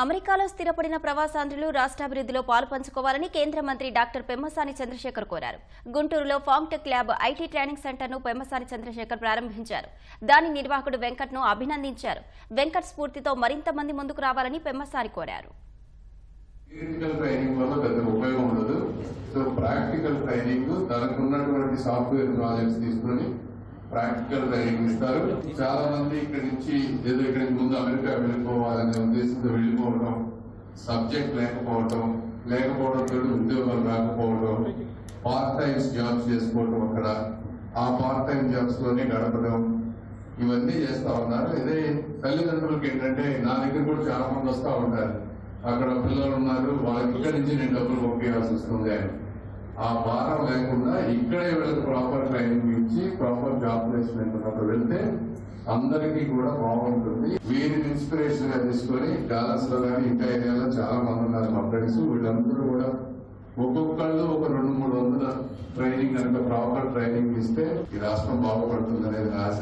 అమెరికాలో స్థిరపడిన ప్రవాసాంధ్రులు రాష్ట్రాభివృద్ధిలో పాలు పంచుకోవాలని కేంద్ర మంత్రి డాక్టర్ పెమ్మసాని చంద్రశేఖర్ కోరారు. గుంటూరులో ఫామ్టెక్ ల్యాబ్ ఐటీ ట్రైనింగ్ సెంటర్ను పెమ్మసాని చంద్రశేఖర్ ప్రారంభించారు. దాని నిర్వాహకుడు వెంకట్ను అభినందించారు. వెంకట్ స్ఫూర్తితో మరింత మంది ముందుకు రావాలని పెమ్మసాని కోరారు. ప్రాక్టికల్ ట్రైనింగ్ దానికి ఉన్నటువంటి సాఫ్ట్వేర్ ప్రాజెక్ట్స్ తీసుకొని ప్రాక్టికల్ ట్రైనింగ్ ఇస్తారు. చాలా మంది ఇక్కడ నుంచి ఏదో ఇక్కడికి ముందు అమెరికా వెళ్ళిపోవాలనే ఉద్దేశంతో వెళ్ళిపోవడం సబ్జెక్ట్ లేకపోవడం లేకపోవడంతో ఉద్యోగాలు రాకపోవడం పార్ట్ టైమ్స్ జాబ్స్ చేసుకోవడం అక్కడ. ఆ పార్ట్ టైం జాబ్స్లోనే గడపడం. ఇవన్నీ చేస్తా ఉన్నారు. ఇదే తల్లిదండ్రులకి ఏంటంటే నా దగ్గర కూడా చాలా మంది వస్తూ ఉంటారు. అక్కడ పిల్లలు ఉన్నారు. వాళ్ళకి ఇక్కడి నుంచి నేను డబ్బులు పంపించాల్సి వస్తుంది అని ఆ భారం లేకుండా ఇక్కడే వీళ్ళకి ప్రాపర్ ట్రైనింగ్ ఇచ్చి ప్రాపర్ జాబ్ ప్లేస్మెంట్ అక్కడ వెళ్తే అందరికీ కూడా బాగుంటుంది. వీరిని ఇన్స్పిరేషన్గా తీసుకొని డాలస్లో కానీ ఇంకా ఏరియాలో చాలా మంది ఉన్నారు మా ఫ్రెండ్స్. వీళ్ళందరూ కూడా ఒక్కొక్కళ్ళు ఒక రెండు మూడు వందల ట్రైనింగ్ కనుక ప్రాపర్ ట్రైనింగ్ ఇస్తే ఈ రాష్ట్రం బాగుపడుతుంది అనేది ఆశ.